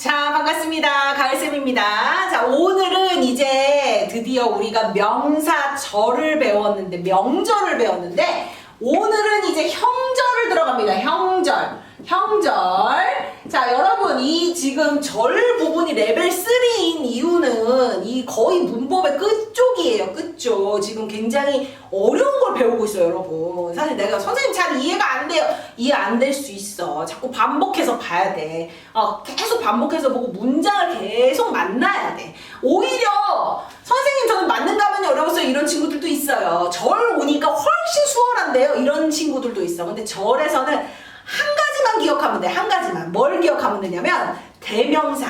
자, 반갑습니다. 가을쌤입니다. 자, 오늘은 이제 드디어 우리가 명사절을 배웠는데, 명절을 배웠는데, 오늘은 이제 형절을 들어갑니다. 형절. 형절. 자, 여러분, 이 지금 절 부분이 레벨 3인 이유는 이 거의 문법의 끝쪽이에요. 끝쪽. 지금 굉장히 어려운 걸 배우고 있어요, 여러분. 사실 내가 선생님 잘 이해가 안 돼요. 이해 안 될 수 있어. 자꾸 반복해서 봐야 돼. 어, 계속 반복해서 보고 문장을 계속 만나야 돼. 오히려 선생님 저는 맞는가 하면 어려웠어요. 이런 친구들도 있어요. 절 오니까 훨씬 수월한데요. 이런 친구들도 있어. 근데 절에서는 한 가지만 기억하면 돼. 한 가지만. 뭘 기억하면 되냐면 대명사.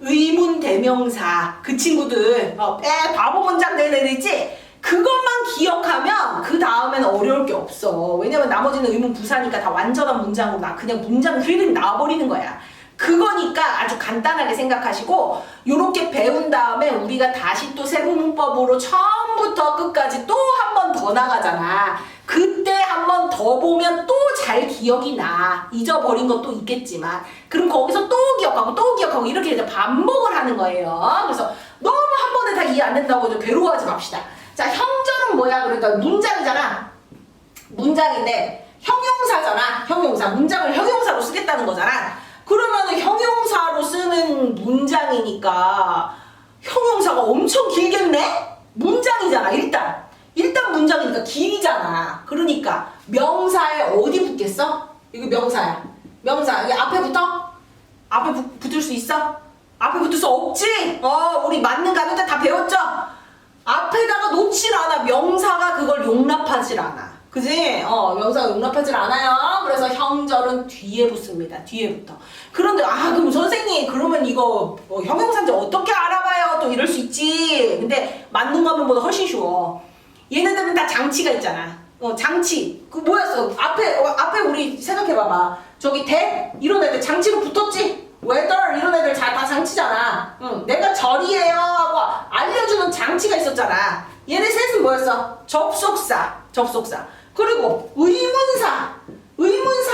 의문 대명사. 그 친구들. 어, 에 바보 문장 내는 애들 있지? 그것만 기억하면 그 다음에는 어려울 게 없어. 왜냐면 나머지는 의문 부사니까 다 완전한 문장으로 나 그냥 문장 흐름이 나와버리는 거야. 그거니까 아주 간단하게 생각하시고 요렇게 배운 다음에 우리가 다시 또 세부 문법으로 처음부터 끝까지 또 한 번 더 나가잖아. 그때 한 번 더 보면 또 잘 기억이 나. 잊어버린 것도 있겠지만. 그럼 거기서 또 기억하고 또 기억하고 이렇게 이제 반복을 하는 거예요. 그래서 너무 한 번에 다 이해 안 된다고 좀 괴로워하지 맙시다. 자, 형절은 뭐야? 그러니까 문장이잖아. 문장인데 형용사잖아. 형용사. 문장을 형용사로 쓰겠다는 거잖아. 그러면은 형용사로 쓰는 문장이니까 형용사가 엄청 길겠네? 문장이잖아, 일단. 일단 문장이니까 길이잖아. 그러니까 명사에 어디 붙겠어? 이거 명사야. 명사. 여기 앞에 붙어? 앞에 붙, 붙을 수 있어? 앞에 붙을 수 없지? 어, 우리 맞는 가는데 다 배웠죠? 앞에다가 놓질 않아. 명사가 그걸 용납하질 않아. 그지? 어, 명사가 용납하질 않아요. 그래서 형절은 뒤에 붙습니다. 뒤에부터. 그런데, 아, 그럼 선생님, 그러면 이거 뭐 형용사인지 어떻게 알아봐요? 또 이럴 수 있지. 근데 맞는 거면 보다 훨씬 쉬워. 얘네들은 다 장치가 있잖아. 어, 장치. 그 뭐였어? 앞에, 어, 앞에 우리 생각해 봐봐. 저기 대? 이런 애들 장치로 붙었지? 웨더 이런 애들 다, 다 장치잖아. 응. 내가 절이에요 하고 알려주는 장치가 있었잖아. 얘네 셋은 뭐였어? 접속사. 접속사. 그리고 의문사. 의문사.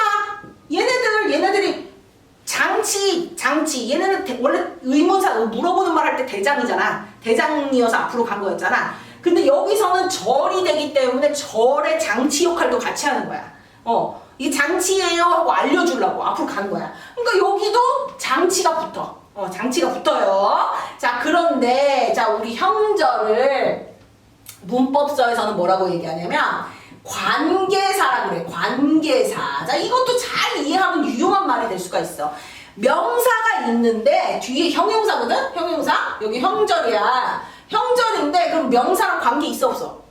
얘네들, 얘네들이 장치, 장치. 얘네는 대- 원래 의문사 물어보는 말 할 때 대장이잖아. 대장이어서 앞으로 간 거였잖아. 근데 여기서는 절이 되기 때문에 절의 장치 역할도 같이 하는 거야. 어, 이 장치예요 하고 알려주려고 앞으로 간 거야. 그러니까 여기도 장치가 붙어. 어, 장치가 붙어요. 자, 그런데 자 우리 형절을 문법서에서는 뭐라고 얘기하냐면 관계사라 그래. 관계사. 자, 이것도 잘 이해하면 유용한 말이 될 수가 있어. 명사가 있는데 뒤에 형용사거든? 형용사? 여기 형절이야. 형절인데 그럼 명사랑 관계 있어 없어?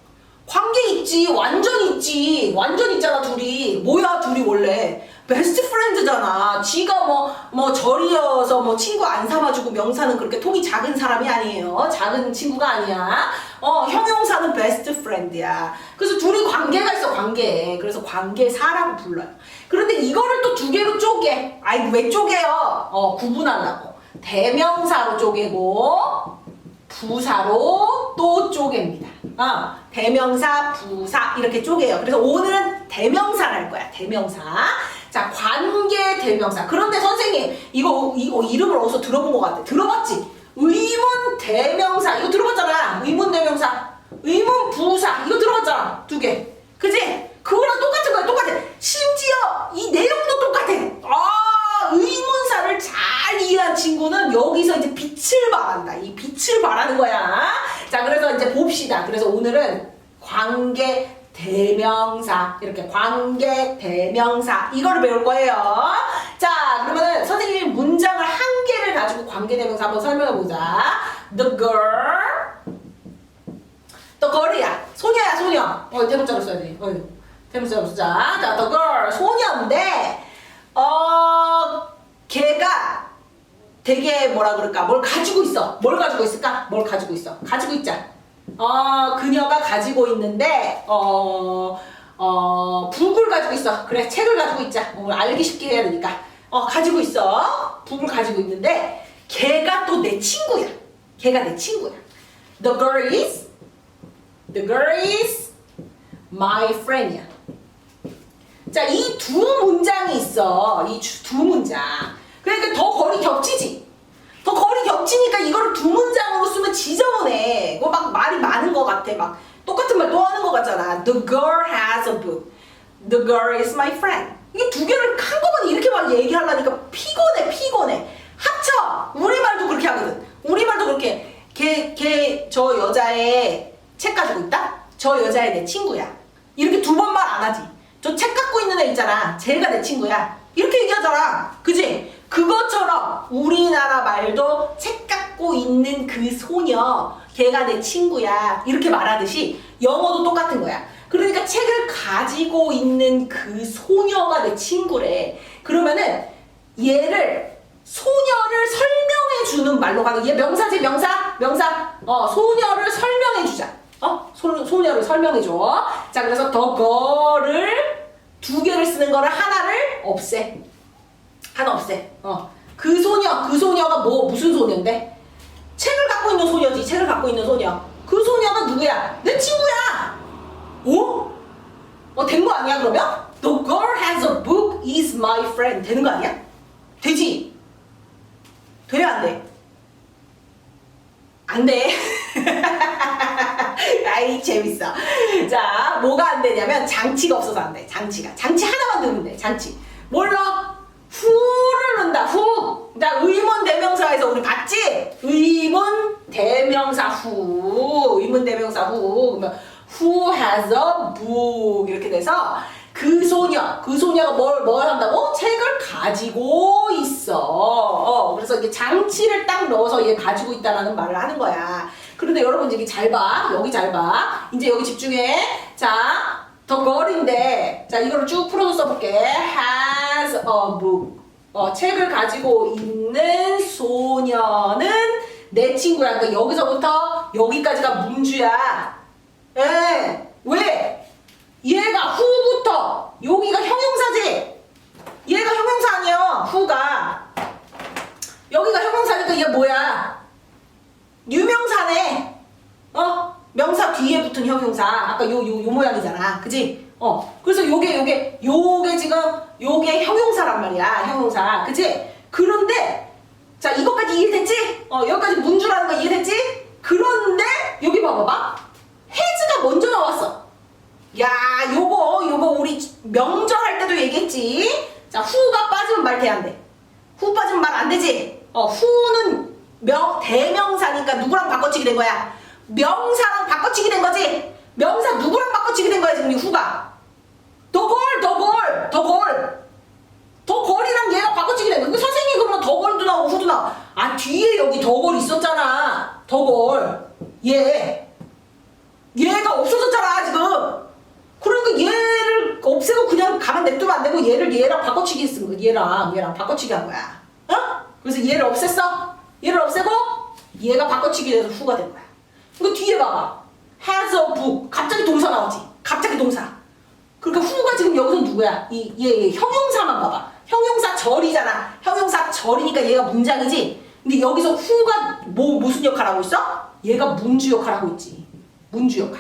관계 있지. 완전 있지. 완전 있잖아, 둘이. 뭐야, 둘이 원래. 베스트 프렌드잖아. 지가 뭐, 뭐, 절이어서 뭐, 친구 안 삼아주고 명사는 그렇게 통이 작은 사람이 아니에요. 작은 친구가 아니야. 어, 형용사는 베스트 프렌드야. 그래서 둘이 관계가 있어, 관계. 그래서 관계사라고 불러요. 그런데 이거를 또 두 개로 쪼개. 아이, 왜 쪼개요? 어, 구분하려고. 대명사로 쪼개고, 부사로 또 쪼갭니다. 어, 대명사, 부사 이렇게 쪼개요. 그래서 오늘은 대명사를 할 거야. 대명사. 자, 관계 대명사. 그런데 선생님 이거 이거 이름을 어디서 들어본 것 같아. 들어봤지? 의문 대명사 이거 들어봤잖아. 의문 대명사, 의문 부사 이거 들어봤잖아. 두 개. 그지? 그거랑 똑같은 거야. 똑같아. 심지어 이 내용도 똑같아. 아, 의문사를 잘 이해한 친구는 여기서 이제 빛을 발한다. 이 빛을 발하는 거야. 자, 그래서 이제 봅시다. 그래서 오늘은 관계 대명사 이렇게 관계 대명사 이거를 배울 거예요. 자, 그러면은 선생님이 문장을 한 개를 가지고 관계 대명사 한번 설명해 보자. The girl The girl이야. 소녀야, 소녀. 어, 대문자로 써야 돼. 어, 대문자로 쓰자. 자, the girl. 소녀인데, 어, 걔가 되게 뭐라 그럴까? 뭘 가지고 있어. 뭘 가지고 있을까? 뭘 가지고 있어. 가지고 있자. 어, 그녀가 가지고 있는데, 어, 어, 북을 가지고 있어. 그래, 책을 가지고 있자. 어, 알기 쉽게 해야 되니까. 어, 가지고 있어. 북을 가지고 있는데, 걔가 또 내 친구야. 걔가 내 친구야. The girl is The girl is my friend이야. 자, 이 두 문장이 있어. 이 두 문장. 그러니까 더 거리 겹치지. 더 거리 겹치니까 이거를 두 문장으로 쓰면 지저분해. 이거 막 말이 많은 것 같아. 막 똑같은 말 또 하는 것 같잖아. The girl has a book. The girl is my friend. 이게 두 개를 한꺼번에 이렇게 막 얘기하려니까 피곤해, 피곤해. 합쳐! 우리말도 그렇게 하거든. 우리말도 그렇게. 걔, 걔, 저 여자의 책 가지고 있다? 저 여자의 내 친구야. 이렇게 두 번 말 안 하지. 저 책 갖고 있는 애 있잖아. 쟤가 내 친구야. 이렇게 얘기하잖아. 그지? 그것처럼 우리나라 말도 책 갖고 있는 그 소녀, 걔가 내 친구야. 이렇게 말하듯이 영어도 똑같은 거야. 그러니까 책을 가지고 있는 그 소녀가 내 친구래. 그러면은 얘를 소녀를 설명해 주는 말로 가는 얘 명사지 명사 명사 어 소녀를 설명해 주자 어 소, 소녀를 설명해 줘자 그래서 더 거를 두 개를 쓰는 거를 하나를 없애 하나 없애 어 그 소녀 그 소녀가 뭐 무슨 소녀인데 책을 갖고 있는 소녀지 책을 갖고 있는 소녀 그 소녀가 누구야 내 친구야 오? 어, 된 거 아니야, 그러면? The girl has a book is my friend. 되는 거 아니야? 되지? 돼, 안 돼? 안 돼. 아이, 재밌어. 자, 뭐가 안 되냐면, 장치가 없어서 안 돼. 장치가. 장치 하나만 넣으면 돼, 장치. 뭘로? 후를 넣는다, 후. 자, 의문 대명사에서 우리 봤지? 의문 대명사 후. 의문 대명사 후. 그러면 who has a book 이렇게 돼서 그 소녀, 그 소녀가 뭘, 뭘 한다고? 책을 가지고 있어. 어, 그래서 이게 장치를 딱 넣어서 얘 가지고 있다라는 말을 하는 거야. 그런데 여러분 여기 잘 봐. 여기 잘 봐. 이제 여기 집중해. 자, 더 걸인데, 자, 이거를 쭉 풀어서 써볼게. has a book. 어, 책을 가지고 있는 소녀는 내 친구야. 그러니까 여기서부터 여기까지가 문주야. 예. 왜? 얘가 후부터 여기가 형용사지. 얘가 형용사 아니야. 후가. 여기가 형용사니까 얘 뭐야? 유명사네. 어? 명사 뒤에 붙은 형용사. 아까 요 요 요 모양이잖아. 그지? 어. 그래서 요게 요게 요게 지금 요게 형용사란 말이야. 형용사. 그지? 그런데 자, 이것까지 이해됐지? 어, 여기까지 문주라는 거 이해됐지? 그런데 여기 봐봐봐. 해즈가 먼저 나왔어. 야, 요거, 요거 우리 명절 할 때도 얘기했지. 자, 후가 빠지면 말 돼, 안 돼? 후 빠지면 말 안 되지? 어, 후는 명, 대명사니까 누구랑 바꿔치기 된 거야? 명사랑 바꿔치기 된 거지? 명사 누구랑 바꿔치기 된 거야, 지금 이 후가? 더걸, 더걸, 더걸. 더걸이랑 얘가 바꿔치기 된 거야. 그 선생님 그러면 더걸도 나오고 후도 나와. 아, 뒤에 여기 더걸 있었잖아. 더걸. 얘. 얘가 없어졌잖아 지금 그러니까 얘를 없애고 그냥 가만 냅두면 안 되고 얘를 얘랑 바꿔치기 쓴 거야 얘랑 얘랑 바꿔치기 한 거야 어? 그래서 얘를 없앴어 얘를 없애고 얘가 바꿔치기 돼서 후가 된 거야 이거 뒤에 봐봐 has a book 갑자기 동사 나오지 갑자기 동사 그러니까 후가 지금 여기서 누구야 이얘 형용사만 봐봐 형용사 절이잖아 형용사 절이니까 얘가 문장이지 근데 여기서 후가 뭐 무슨 역할 하고 있어? 얘가 문주 역할 하고 있지 문주 역할.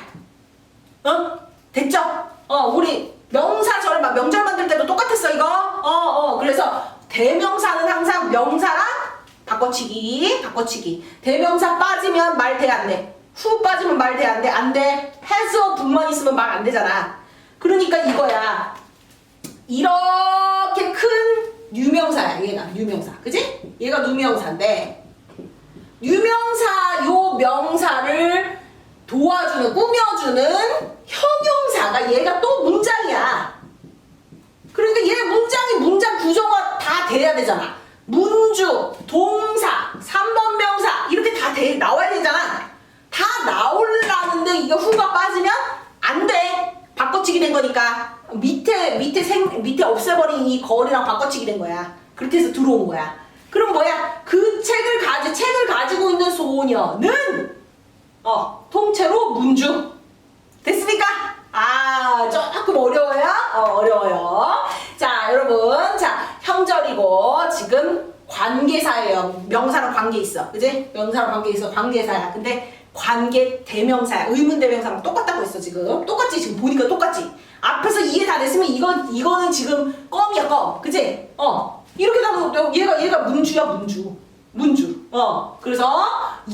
어? 됐죠? 어, 우리 명사절, 막 명절 만들 때도 똑같았어, 이거. 어, 어. 그래서 대명사는 항상 명사랑 바꿔치기, 바꿔치기. 대명사 빠지면 말 돼, 안 돼? 후 빠지면 말 돼, 안 돼? 안 돼? 해서 분만 있으면 말 안 되잖아. 그러니까 이거야. 이렇게 큰 유명사야, 얘가. 유명사. 그지? 얘가 유명사인데, 유명사 요 명사를 도와주는, 꾸며주는 형용사가 얘가 또 문장이야. 그러니까 얘 문장이 문장 구조가 다 돼야 되잖아. 문주, 동사, 3번 명사 이렇게 다 돼, 나와야 되잖아. 다 나오려는데 이게 후가 빠지면 안 돼. 바꿔치기 된 거니까 밑에 밑에 생 밑에 없애버린 이 거리랑 바꿔치기 된 거야. 그렇게 해서 들어온 거야. 그럼 뭐야? 그 책을 가지 책을 가지고 있는 소녀는 어, 통째로 문주. 됐습니까? 아, 조금 어려워요? 어, 어려워요. 자, 여러분. 자, 형절이고, 지금 관계사예요. 명사랑 관계 있어. 그지? 명사랑 관계 있어. 관계사야. 근데 관계 대명사야. 의문 대명사랑 똑같다고 했어, 지금. 똑같지? 지금 보니까 똑같지? 앞에서 이해 다 됐으면 이건, 이거는 지금 껌이야, 껌. 그지? 어. 이렇게 나면 얘가, 얘가 문주야, 문주. 문주. 어. 그래서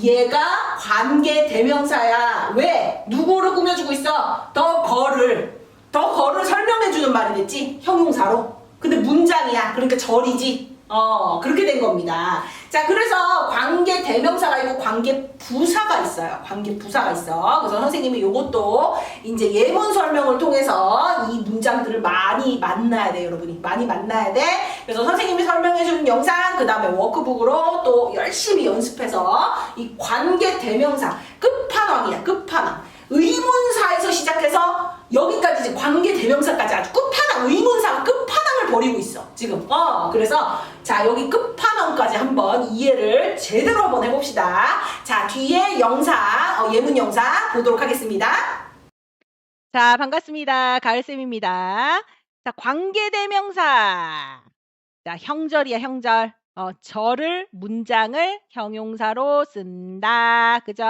얘가 관계 대명사야. 왜? 누구를 꾸며주고 있어? 더 거를. 더 거를 설명해주는 말이 됐지? 형용사로. 근데 문장이야. 그러니까 절이지. 어, 그렇게 된 겁니다. 자, 그래서 관계 대명사가 있고 관계 부사가 있어요. 관계 부사가 있어. 그래서 선생님이 요것도 이제 예문 설명을 통해서 이 문장들을 많이 만나야 돼요, 여러분이. 많이 만나야 돼. 그래서 선생님이 설명해 주는 영상, 그 다음에 워크북으로 또 열심히 연습해서 이 관계 대명사, 끝판왕이야, 끝판왕. 의문사에서 시작해서 여기까지 관계 대명사까지 아주 끝판왕, 의문사가 끝판왕 을 벌이고 있어, 지금. 어, 그래서 자, 여기 끝판왕까지 한번 이해를 제대로 한번 해봅시다. 자, 뒤에 영상, 어, 예문 영상 보도록 하겠습니다. 자, 반갑습니다. 가을쌤입니다. 자, 관계대명사. 자, 형절이야, 형절. 어, 절을, 문장을 형용사로 쓴다. 그죠?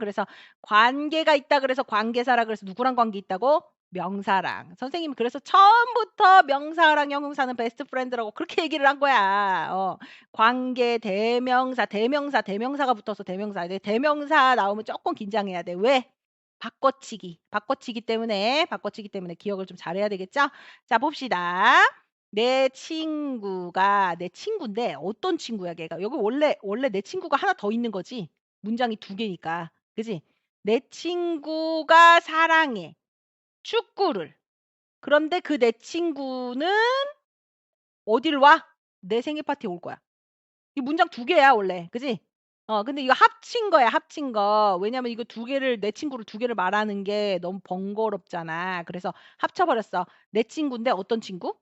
그래서 관계가 있다 그래서 관계사라 그래서 누구랑 관계 있다고? 명사랑. 선생님이 그래서 처음부터 명사랑 형용사는 베스트 프렌드라고 그렇게 얘기를 한 거야. 어, 관계, 대명사, 대명사, 대명사가 붙어서 대명사. 대명사 나오면 조금 긴장해야 돼. 왜? 바꿔치기. 바꿔치기 때문에, 바꿔치기 때문에 기억을 좀 잘해야 되겠죠? 자, 봅시다. 내 친구가 내 친구인데 어떤 친구야 걔가? 여기 원래 원래 내 친구가 하나 더 있는 거지. 문장이 두 개니까. 그지? 내 친구가 사랑해. 축구를. 그런데 그 내 친구는 어디를 와? 내 생일 파티에 올 거야. 이 문장 두 개야, 원래. 그지? 어, 근데 이거 합친 거야, 합친 거. 왜냐면 이거 두 개를, 내 친구를 두 개를 말하는 게 너무 번거롭잖아. 그래서 합쳐버렸어. 내 친구인데 어떤 친구?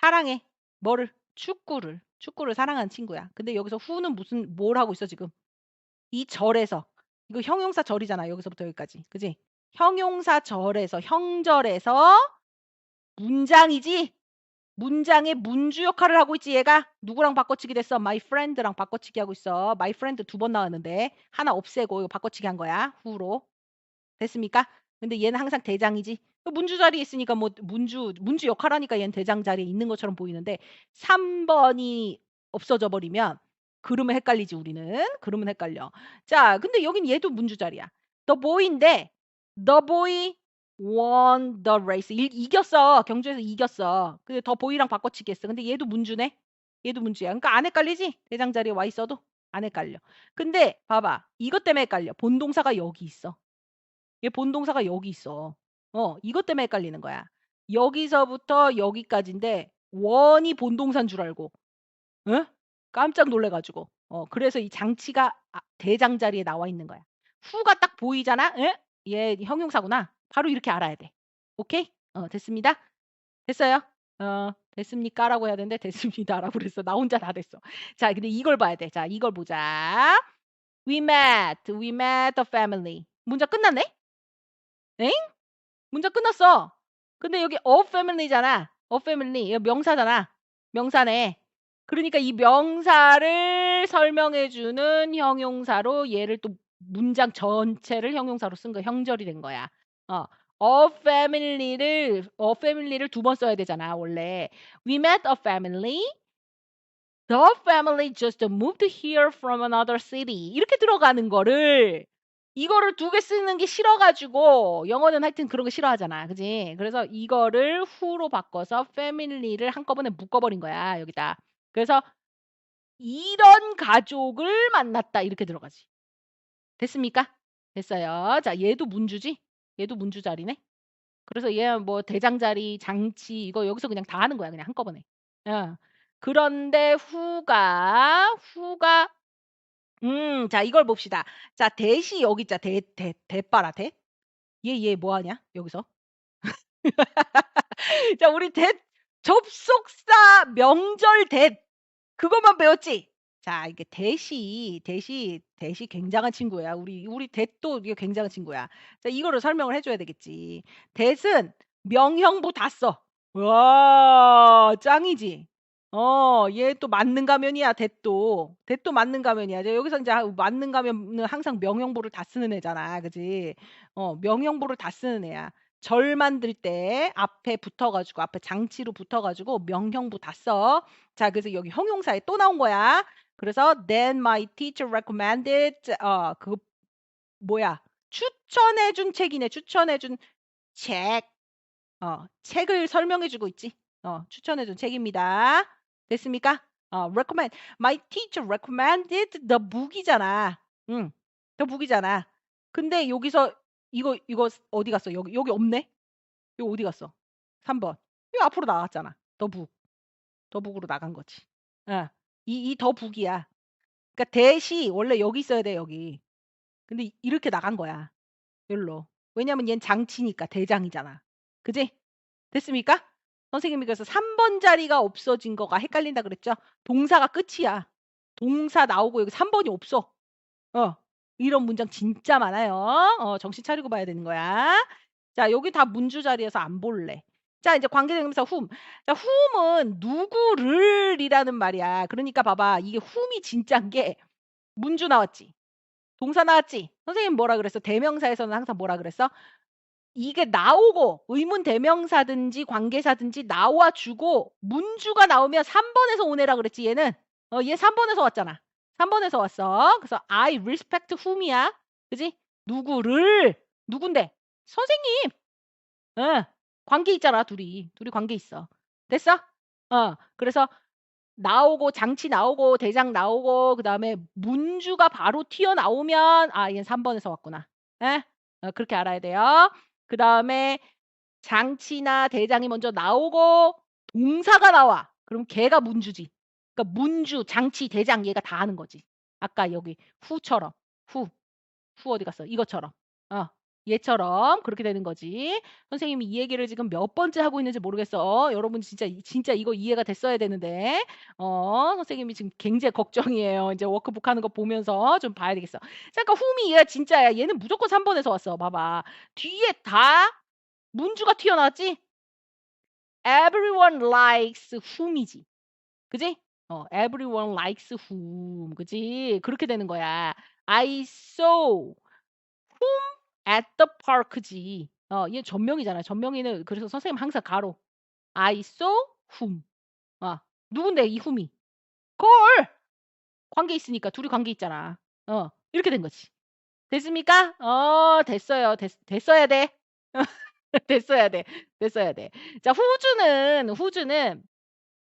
사랑해. 뭐를? 축구를. 축구를 사랑하는 친구야. 근데 여기서 후는 무슨, 뭘 하고 있어, 지금? 이 절에서. 이거 형용사 절이잖아. 여기서부터 여기까지. 그지? 형용사 절에서, 형절에서 문장이지? 문장의 문주 역할을 하고 있지 얘가 누구랑 바꿔치기 됐어? my friend랑 바꿔치기 하고 있어. my friend 두 번 나왔는데 하나 없애고 이거 바꿔치기 한 거야. 후로 됐습니까? 근데 얘는 항상 대장이지. 문주 자리에 있으니까 뭐 문주 문주 역할 하니까 얘는 대장 자리에 있는 것처럼 보이는데 3번이 없어져 버리면 그러면 헷갈리지 우리는. 그러면 헷갈려. 자, 근데 여긴 얘도 문주 자리야. the boy인데 the boy won the race. 이, 이겼어. 경주에서 이겼어. 근데 더 보이랑 바꿔치기 했어. 근데 얘도 문주네. 얘도 문주야. 그러니까 안 헷갈리지? 대장 자리에 와 있어도 안 헷갈려. 근데 봐봐. 이것 때문에 헷갈려. 본동사가 여기 있어. 얘 본동사가 여기 있어. 어, 이것 때문에 헷갈리는 거야. 여기서부터 여기까지인데 원이 본동사인 줄 알고. 응? 깜짝 놀래가지고. 어, 그래서 이 장치가 아, 대장 자리에 나와 있는 거야. 후가 딱 보이잖아? 응? 얘 형용사구나. 바로 이렇게 알아야 돼. 오케이? 어, 됐습니다. 됐어요? 어, 됐습니까? 라고 해야 되는데 됐습니다. 라고 그랬어. 나 혼자 다 됐어. 자, 근데 이걸 봐야 돼. 자, 이걸 보자. We met. We met the family. 문장 끝났네? 엥? 문장 끝났어. 근데 여기 a family잖아. a family. 명사잖아. 명사네. 그러니까 이 명사를 설명해주는 형용사로 얘를 또 문장 전체를 형용사로 쓴 거, 형절이 된 거야. 어, a family를 a family를 두 번 써야 되잖아 원래. We met a family. The family just moved here from another city. 이렇게 들어가는 거를 이거를 두 개 쓰는 게 싫어가지고 영어는 하여튼 그런 거 싫어하잖아, 그지? 그래서 이거를 who로 바꿔서 family를 한꺼번에 묶어버린 거야 여기다. 그래서 이런 가족을 만났다 이렇게 들어가지. 됐습니까? 됐어요. 자, 얘도 문주지? 얘도 문주 자리네. 그래서 얘 뭐 대장 자리, 장치 이거 여기서 그냥 다 하는 거야. 그냥 한꺼번에. 어. 그런데 후가 후가 음, 자, 이걸 봅시다. 자, 대시 여기 있자. 대, 대, 대빠라, 대. 얘, 얘 뭐 하냐? 여기서. 자, 우리 대, 접속사 명절 대. 그것만 배웠지? 자, 이게 대시, 대시, 대시 굉장한 친구야. 우리, 우리 대도 이게 굉장한 친구야. 자, 이거를 설명을 해 줘야 되겠지. 대은 명형부 다 써. 와, 짱이지? 어, 얘또 맞는 가면이야, 대도. 대도 맞는 가면이야. 이제 여기서 이제 맞는 가면은 항상 명형부를 다 쓰는 애잖아. 그지? 어, 명형부를 다 쓰는 애야. 절 만들 때 앞에 붙어가지고, 앞에 장치로 붙어가지고 명형부 다 써. 자, 그래서 여기 형용사에 또 나온 거야. 그래서 then my teacher recommended 어 그거 뭐야? 추천해 준 책이네. 추천해 준 책. 어 책을 설명해 주고 있지. 어 추천해 준 책입니다. 됐습니까? 어 recommend my teacher recommended the book이잖아. 응. the book이잖아. 근데 여기서 이거 이거 어디 갔어? 여기 여기 없네. 이거 어디 갔어? 3번. 이거 앞으로 나갔잖아. the book. book으로 나간 거지. 어. 이이 the book이야. 그러니까 대시 원래 여기 있어야 돼, 여기. 근데 이- 이렇게 나간 거야. 여기로. 왜냐면 얜 장치니까 대장이잖아. 그지? 됐습니까? 선생님이 그래서 3번 자리가 없어진 거가 헷갈린다 그랬죠? 동사가 끝이야. 동사 나오고 여기 3번이 없어. 어. 이런 문장 진짜 많아요. 어, 정신 차리고 봐야 되는 거야. 자, 여기 다 문주 자리에서 안 볼래. 자, 이제 관계대명사 whom. 자, whom은 누구를이라는 말이야. 그러니까 봐봐. 이게 whom이 진짜인 게 문주 나왔지. 동사 나왔지. 선생님 뭐라 그랬어? 대명사에서는 항상 뭐라 그랬어? 이게 나오고 의문 대명사든지 관계사든지 나와 주고 문주가 나오면 3번에서 오네라 그랬지 얘는. 어, 얘 3번에서 왔잖아. 3번에서 왔어. 그래서 I respect whom이야. 그지? 누구를 누군데? 선생님. 응. 관계 있잖아, 둘이. 둘이 관계 있어. 됐어? 어. 그래서 나오고 장치 나오고 대장 나오고 그 다음에 문주가 바로 튀어나오면 아, 얘는 3번에서 왔구나. 예? 어, 그렇게 알아야 돼요. 그 다음에 장치나 대장이 먼저 나오고 동사가 나와. 그럼 걔가 문주지. 그러니까 문주, 장치, 대장 얘가 다 하는 거지. 아까 여기 후처럼. 후. 후 어디 갔어? 이것처럼. 어. 얘처럼 그렇게 되는 거지. 선생님이 이 얘기를 지금 몇 번째 하고 있는지 모르겠어. 여러분 진짜 이- 진짜 이거 이해가 됐어야 되는데. 어, 선생님이 지금 굉장히 걱정이에요. 이제 워크북 하는 거 보면서 좀 봐야 되겠어. 잠깐 훔이 얘가 진짜야. 얘는 무조건 3번에서 왔어. 봐 봐. 뒤에 다 문주가 튀어나왔지? Everyone likes whom이지. 그지? 어, everyone likes whom. 그지? 그렇게 되는 거야. I saw whom at the park지. 어, 얘 전명이잖아. 전명이는 그래서 선생님 항상 가로. I saw whom. 어, 누군데 이 whom이? 걸! 관계 있으니까 둘이 관계 있잖아. 어, 이렇게 된 거지. 됐습니까? 어, 됐어요. 됐, 됐어야 돼. 됐어야 돼. 됐어야 돼. 자, 후주는 후주는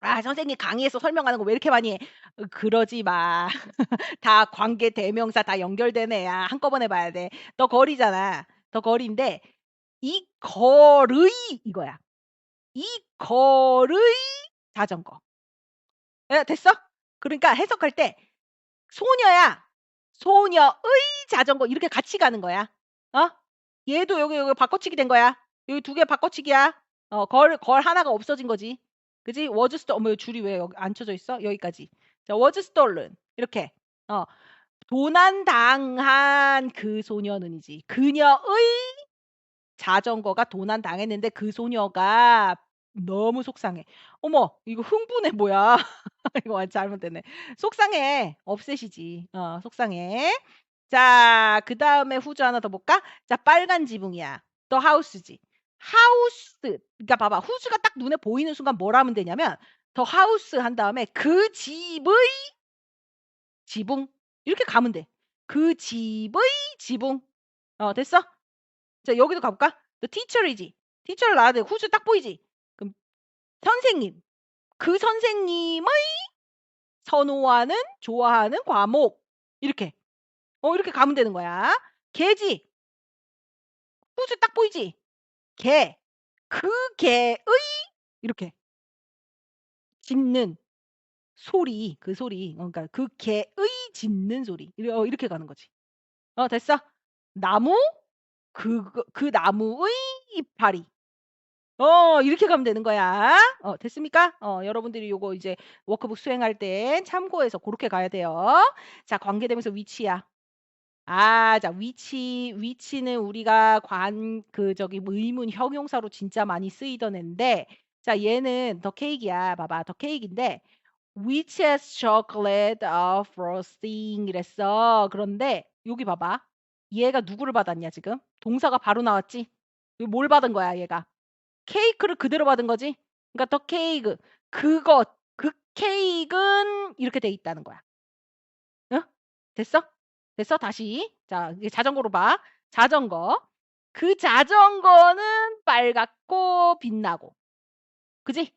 아, 선생님 강의에서 설명하는 거 왜 이렇게 많이 해? 어, 그러지 마. 다 관계 대명사 다 연결된 애야. 한꺼번에 봐야 돼. 더 거리잖아. 더 거리인데 이 거의 이거야. 이 거의 자전거. 예, 됐어? 그러니까 해석할 때 소녀야. 소녀의 자전거 이렇게 같이 가는 거야. 어? 얘도 여기 여기 바꿔치기 된 거야. 여기 두 개 바꿔치기야. 어, 걸, 걸 하나가 없어진 거지. 그지? was stolen. 어머, 줄이 왜 여기 안 쳐져 있어? 여기까지. 자, was stolen. 이렇게. 어. 도난당한 그 소녀는이지. 그녀의 자전거가 도난당했는데 그 소녀가 너무 속상해. 어머, 이거 흥분해 뭐야? 이거 완전 잘못됐네. 속상해. 없애시지. 어, 속상해. 자, 그 다음에 후주 하나 더 볼까? 자, 빨간 지붕이야. 더 하우스지. 하우스. 그러니까 봐봐. 후주가 딱 눈에 보이는 순간 뭘 하면 되냐면 더 하우스 한 다음에 그 집의 지붕 이렇게 가면 돼. 그 집의 지붕. 어, 됐어? 자, 여기도 가볼까? The teacher이지. teacher를 나와야 돼. 후주 딱 보이지? 그럼 선생님. 그 선생님의 선호하는, 좋아하는 과목. 이렇게. 어, 이렇게 가면 되는 거야. 개지. 후주 딱 보이지? 개. 그 개의 이렇게 짖는 소리, 그 소리. 어, 그러니까 그 개의 짖는 소리. 어, 이렇게 가는 거지. 어, 됐어? 나무 그, 그 나무의 이파리. 어, 이렇게 가면 되는 거야. 어, 됐습니까? 어, 여러분들이 요거 이제 워크북 수행할 때 참고해서 그렇게 가야 돼요. 자, 관계되면서 위치야. 아, 자, 위치, 위치는 우리가 관, 그, 저기, 의문 형용사로 진짜 많이 쓰이던 애인데, 자, 얘는 더 케이크야. 봐 봐, 더 케이크인데, which has chocolate of frosting 이랬어. 그런데, 여기 봐 봐. 얘가 누구를 받았냐, 지금? 동사가 바로 나왔지? 뭘 받은 거야, 얘가? 케이크를 그대로 받은 거지? 그러니까 더 케이크, 그것, 그 케이크는 이렇게 돼 있다는 거야. 됐어? 됐어? 다시. 자, 이게 자전거로 봐. 자전거. 그 자전거는 빨갛고 빛나고. 그지?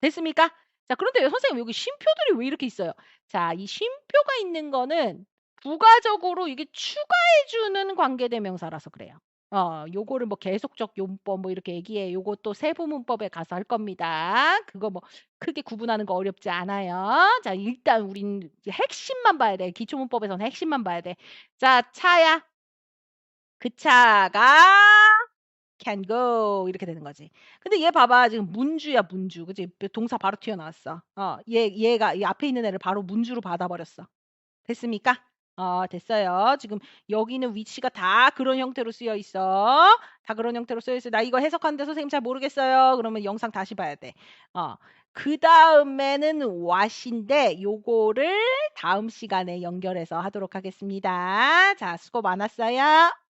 됐습니까? 자, 그런데 선생님 여기 쉼표들이 왜 이렇게 있어요? 자, 이 쉼표가 있는 거는 부가적으로 이게 추가해 주는 관계대명사라서 그래요. 어, 요거를 뭐 계속적 용법 뭐 이렇게 얘기해. 요것도 세부 문법에 가서 할 겁니다. 그거 뭐 크게 구분하는 거 어렵지 않아요. 자, 일단 우린 핵심만 봐야 돼. 기초 문법에서는 핵심만 봐야 돼. 자, 차야. 그 차가 can go 이렇게 되는 거지. 근데 얘 봐봐. 지금 문주야, 문주. 그지? 동사 바로 튀어나왔어. 어, 얘, 얘가 이 앞에 있는 애를 바로 문주로 받아버렸어. 됐습니까? 어, 됐어요. 지금 여기는 위치가 다 그런 형태로 쓰여 있어. 다 그런 형태로 쓰여 있어. 나 이거 해석하는데 선생님 잘 모르겠어요. 그러면 영상 다시 봐야 돼. 어. 그 다음에는 what인데 요거를 다음 시간에 연결해서 하도록 하겠습니다. 자, 수고 많았어요.